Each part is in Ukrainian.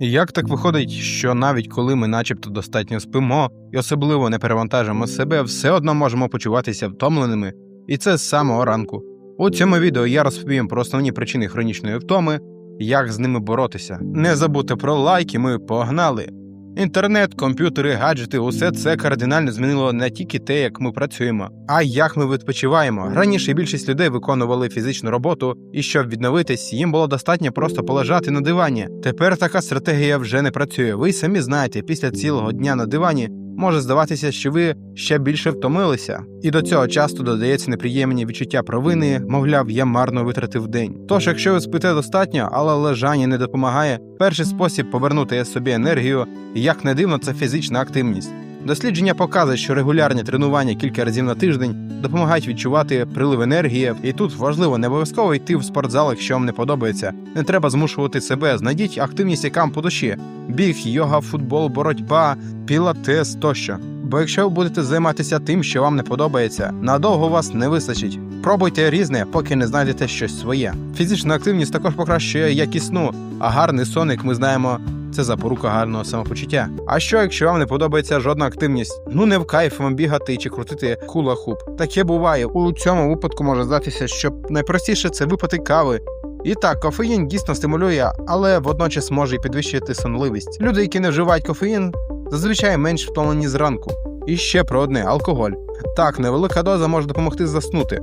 Як так виходить, що навіть коли ми начебто достатньо спимо і особливо не перевантажимо себе, все одно можемо почуватися втомленими, і це з самого ранку. У цьому відео я розповім про основні причини хронічної втоми, як з ними боротися. Не забудьте про лайки, ми погнали! Інтернет, комп'ютери, гаджети усе це кардинально змінило не тільки те, як ми працюємо, а й як ми відпочиваємо. Раніше більшість людей виконували фізичну роботу, і щоб відновитись, їм було достатньо просто полежати на дивані. Тепер така стратегія вже не працює. Ви самі знаєте, після цілого дня на дивані може здаватися, що ви ще більше втомилися. І до цього часто додається неприємні відчуття провини, мовляв, я марно витратив день. Тож, якщо ви спите достатньо, але лежання не допомагає, перший спосіб повернути собі енергію, як не дивно, це фізична активність. Дослідження показують, що регулярні тренування кілька разів на тиждень допомагають відчувати прилив енергії, і тут важливо не обов'язково йти в спортзал, якщо вам не подобається. Не треба змушувати себе. Знайдіть активність, яка вам по душі: біг, йога, футбол, боротьба, пілатес тощо. Бо якщо ви будете займатися тим, що вам не подобається, надовго вас не вистачить. Пробуйте різне, поки не знайдете щось своє. Фізична активність також покращує якість сну, а гарний сон, як ми знаємо, це запорука гарного самопочуття. А що, якщо вам не подобається жодна активність? Ну не в кайф вам бігати чи крутити хула-хуп. Таке буває. У цьому випадку може здатися, що найпростіше це випити кави. І так, кофеїн дійсно стимулює, але водночас може й підвищити сонливість. Люди, які не вживають кофеїн, зазвичай менш втомлені зранку. І ще про одне алкоголь. Так, невелика доза може допомогти заснути,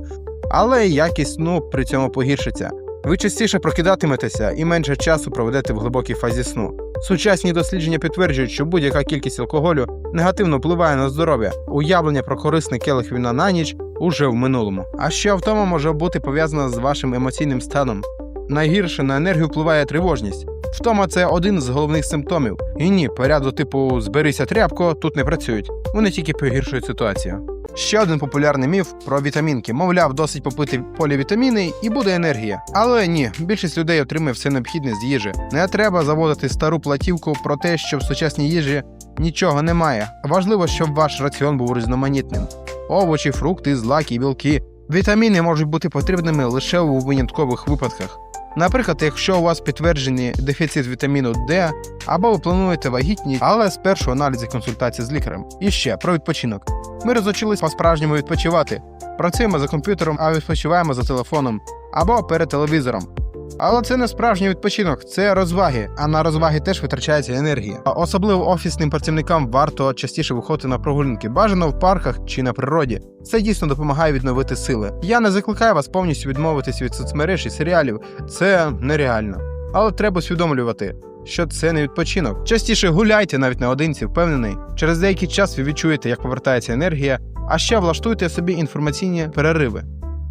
але якість сну при цьому погіршиться. Ви частіше прокидатиметеся і менше часу проведете в глибокій фазі сну. Сучасні дослідження підтверджують, що будь-яка кількість алкоголю негативно впливає на здоров'я. Уявлення про корисний келих віна на ніч уже в минулому. А ще втома може бути пов'язана з вашим емоційним станом. Найгірше на енергію впливає тривожність. Втома це один з головних симптомів. І ні, поряду типу зберися тряпко тут не працюють. Вони тільки погіршують ситуацію. Ще один популярний міф про вітамінки. Мовляв, досить попити полівітаміни і буде енергія. Але ні, більшість людей отримує все необхідне з їжі. Не треба заводити стару платівку про те, що в сучасній їжі нічого немає. Важливо, щоб ваш раціон був різноманітним. Овочі, фрукти, злаки, білки. Вітаміни можуть бути потрібними лише у виняткових випадках. Наприклад, якщо у вас підтверджений дефіцит вітаміну D, або ви плануєте вагітність, але спершу аналізи консультації з лікарем. І ще про відпочинок. Ми розучились по-справжньому відпочивати. Працюємо за комп'ютером, а відпочиваємо за телефоном або перед телевізором. Але це не справжній відпочинок, це розваги, а на розваги теж витрачається енергія. Особливо офісним працівникам варто частіше виходити на прогулянки, бажано в парках чи на природі. Це дійсно допомагає відновити сили. Я не закликаю вас повністю відмовитись від соцмереж і серіалів, це нереально. Але треба усвідомлювати, що це не відпочинок. Частіше гуляйте навіть наодинці, впевнений. Через деякий час ви відчуєте, як повертається енергія, а ще влаштуйте собі інформаційні перериви.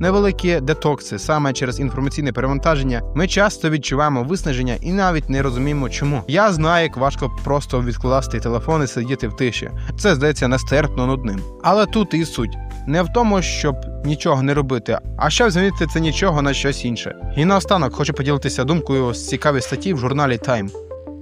Невеликі детокси саме через інформаційне перевантаження. Ми часто відчуваємо виснаження і навіть не розуміємо, чому. Я знаю, як важко просто відкласти телефон і сидіти в тиші. Це здається нестерпно нудним. Але тут і суть не в тому, щоб нічого не робити, а щоб змінити це нічого на щось інше. І наостанок хочу поділитися думкою з цікавої статті в журналі Time.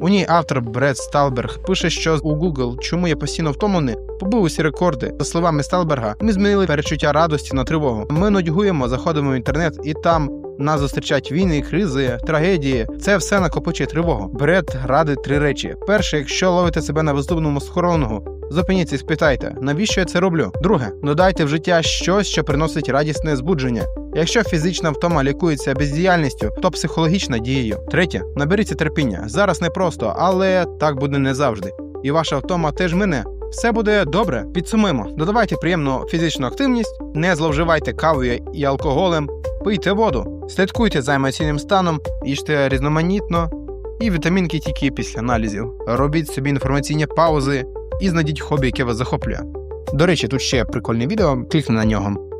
У ній автор Бред Сталберг пише, що у Google, чому я постійно втомлений, побив усі рекорди. За словами Сталберга, ми змінили перечуття радості на тривогу. Ми нудьгуємо, заходимо в інтернет, і там нас зустрічають війни, кризи, трагедії. Це все накопичує тривогу. Бред радить три речі: перше, якщо ловите себе на бездумному схоронгу, Зупиніться і спитайте, навіщо я це роблю? Друге, додайте в життя щось, що приносить радісне збудження. Якщо фізична втома лікується бездіяльністю, то психологічна дією. Третє, наберіться терпіння. Зараз непросто, але так буде не завжди. І ваша втома теж мине. Все буде добре. Підсумуємо. Додавайте приємну фізичну активність, не зловживайте кавою і алкоголем, пийте воду, слідкуйте за емоційним станом, їжте різноманітно і вітамінки тільки після аналізів. Робіть собі інформаційні паузи і знайдіть хобі, яке вас захоплює. До речі, тут ще прикольне відео, клікни на нього.